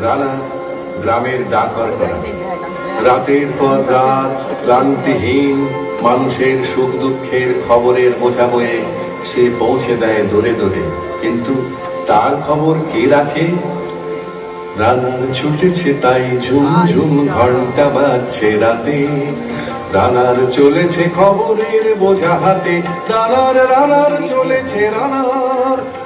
রানা গ্রামের রাতের পর রাত ক্লান্তিহীন মানুষের সুখ দুঃখের খবরের বোঝা বয়ে সে পৌঁছে দেয় দূরে দূরে কিন্তু তার খবর কে রাখে? রানার ছুটেছে তাই ঝুম ঝুম ঘণ্টা বাজছে রাতে। রানার চলেছে খবরের বোঝা হাতে। রানার রানার চলেছে রানার।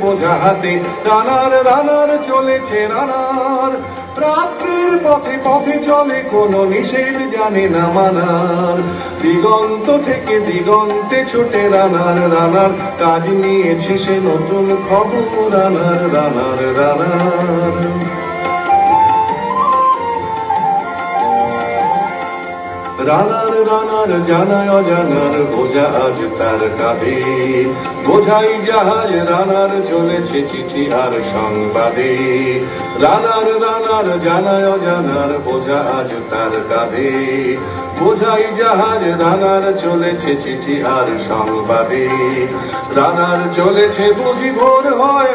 বোঝা হাতে রানার রানার চলেছে রানার রাত্রির পথে পথে চলে, কোনো নিষেধ জানে না মানার। দিগন্ত থেকে দিগন্তে ছুটে রানার রানার কাজ নিয়েছে সে নতুন খবর, রানার রানার রানার। রানার রানার জানায়, অজানার, বোঝা আজ তার কাঁধে। বোঝাই জাহাজ রানার চলেছে চিঠি আর সংবাদে। রানার রানার, জানায়, অজানার, বোঝা আজ তার কাঁধে। বোঝাই জাহাজ রানার চলেছে চিঠি আর সংবাদে। রানার চলেছে বুঝি ভোর হয় হয়।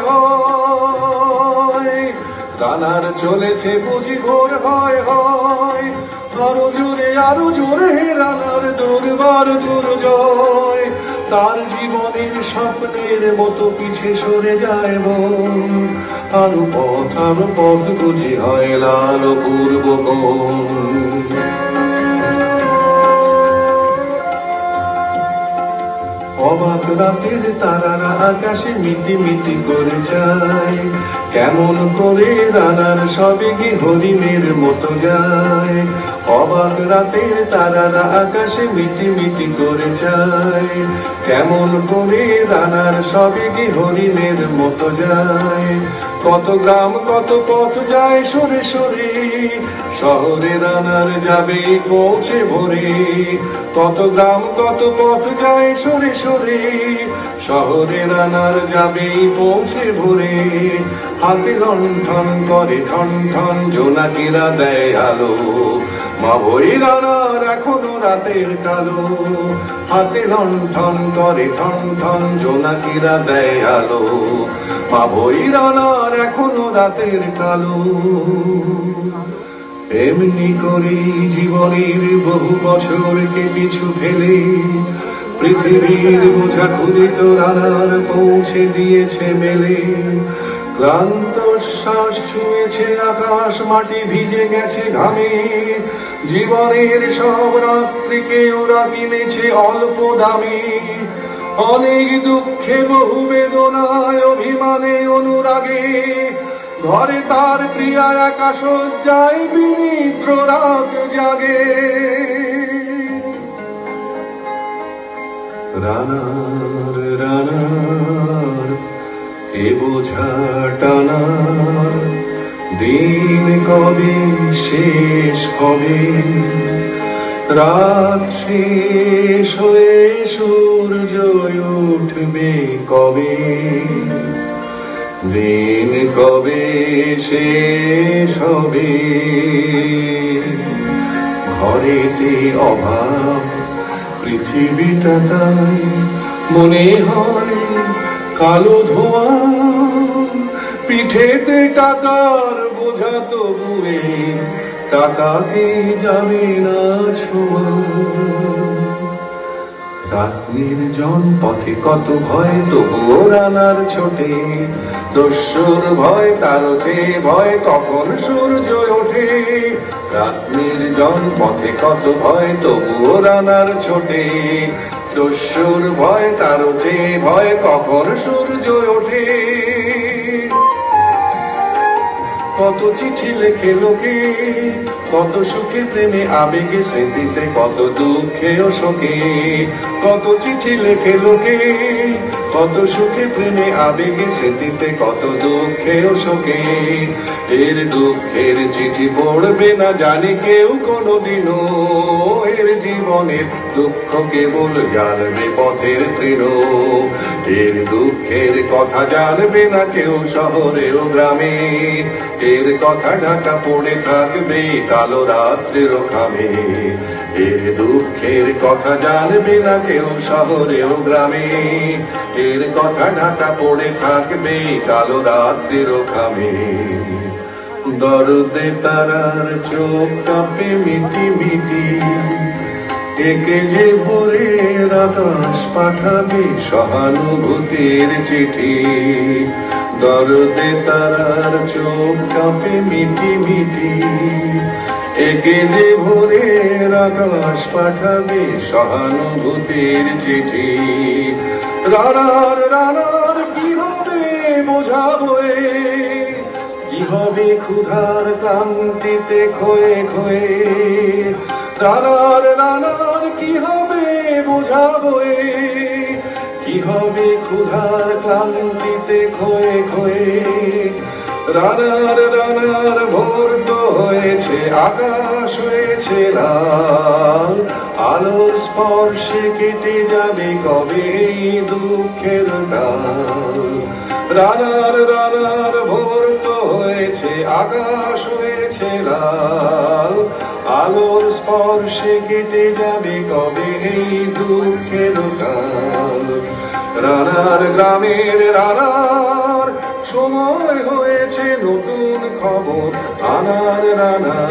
রানার চলেছে বুঝি ভোর হয় হয়। আরও জোরে আরও জোরে, রানার দুর্বার দুর্জয়। তার জীবনের স্বপ্নের মতো পিছে সরে যায় মন। আরও পথ আরও পথ বুঝি হয় লাল পূর্ব অবাক রাতের তারারা আকাশে মিটি মিটি করে যায়। কেমন করে রানার সবে কি হরিণের মতো যায়? অবাক রাতের তারারা আকাশে মিটি মিটি করে যায় কেমন করে রানার সবে কি হরিণের মতো যায়? কত গ্রাম, কত পথ যায় সরে সরে। শহরে রানার যাবে, পৌঁছে ভরে। কত গ্রাম, কত পথ যায় সরে সরে। শহরে রানার যাবে, পৌঁছে ভরে। হাতে লণ্ঠন করে, ঠন ঠন জোনাকিরা দেয় আলো। মা বই রানার এখনও রাতের কালো। হাতে লণ্ঠন করে ঠন ঠন জোনাকিরা দেয় আলো। মা বই রানার এখনও রাতের কালো। এমনি করে জীবনের বহু বছরকে পিছু ফেলে। পৃথিবীর বোঝা ক্ষুদিত রানার পৌঁছে দিয়েছে মেলে। ক্লান্ত শ্বাস ছুঁয়েছে আকাশ, মাটি ভিজে গেছে ঘামে। জীবনের সব রাত্রিকে ওরা কিনেছে অল্প দামে। অনেক দুঃখে, বহু বেদনায় অভিমানে অনুরাগে। ঘরে তার প্রিয়া একা শয্যায় বিনিদ্র রাত জাগে। রানার রানার। এ বোঝা দিন কবে শেষ হবে? রাত শেষ হয়ে সূর্য উঠবে কবে? দিন কবে শেষ হবে? ঘরেতে অভাব, পৃথিবীটা তাই মনে হয় কালো ধোঁয়া। পিঠেতে টাকার বোঝা তবুয়ে টাকাতে যাবে না ছোঁয়া। রাত নির্জন পথে কত ভয়, তবুও রানার ছোটে। দস্যুর ভয় তার ভয় কখন সূর্য ওঠে। রাত জন পথে কত ভয়, তবুও রানার ছোটে। দস্যুর ভয়, তার যে ভয়, কখন সূর্য ওঠে? কত চিঠি লেখে লোকে, কত সুখে প্রেমে আবেগে, স্মৃতিতে কত দুঃখে ও শোকে। কত চিঠি লেখে লোকে, কত সুখে প্রেমে আবেগে, স্মৃতিতে কত দুঃখে ও শোকে। এর দুঃখের চিঠি পড়বে না জানি কেউ কোনোদিনও। এর জীবনের দুঃখ কেবল জানবে পথের তৃণ। এর দুঃখের কথা জানবে না কেউ শহরে ও গ্রামে। এর কথা ঢাকা পড়ে থাকবে কালো রাত্রের খামে এর দুঃখের কথা জানবে না কেউ শহরে ও গ্রামে। এর কথা ঢাকা পড়ে থাকবে কালো রাত্রের খামে দরদে তারার চোখ কাঁপে মিটি মিটি। একে যে ভোরের আকাশ পাঠাবে সহানুভূতির চিঠি। দরদে তারার চোখ কাঁপে মিটি মিটি। একে যে ভোরের আকাশ পাঠাবে সহানুভূতির চিঠি রানার রানার, কি হবে বোঝাবো? কি হবে ক্ষুধার ক্লান্তিতে খয়ে খয়ে রানার রানার, কি হবে বোঝাবো? কি হবে ক্ষুধার ক্লান্তিতে খয়ে খয়ে রানার রানার, ভোর আকাশ হয়েছে লাল, আলোর স্পর্শে কেটে যাবে কবে দুঃখের কাল রানার রানার ভোর তো হয়েছে, আকাশ হয়েছে লাল, আলোর স্পর্শে কেটে যাবে কবে এই দুঃখের কাল রানার, গ্রামের রানার সময় হয়েছে নতুন amor. na na.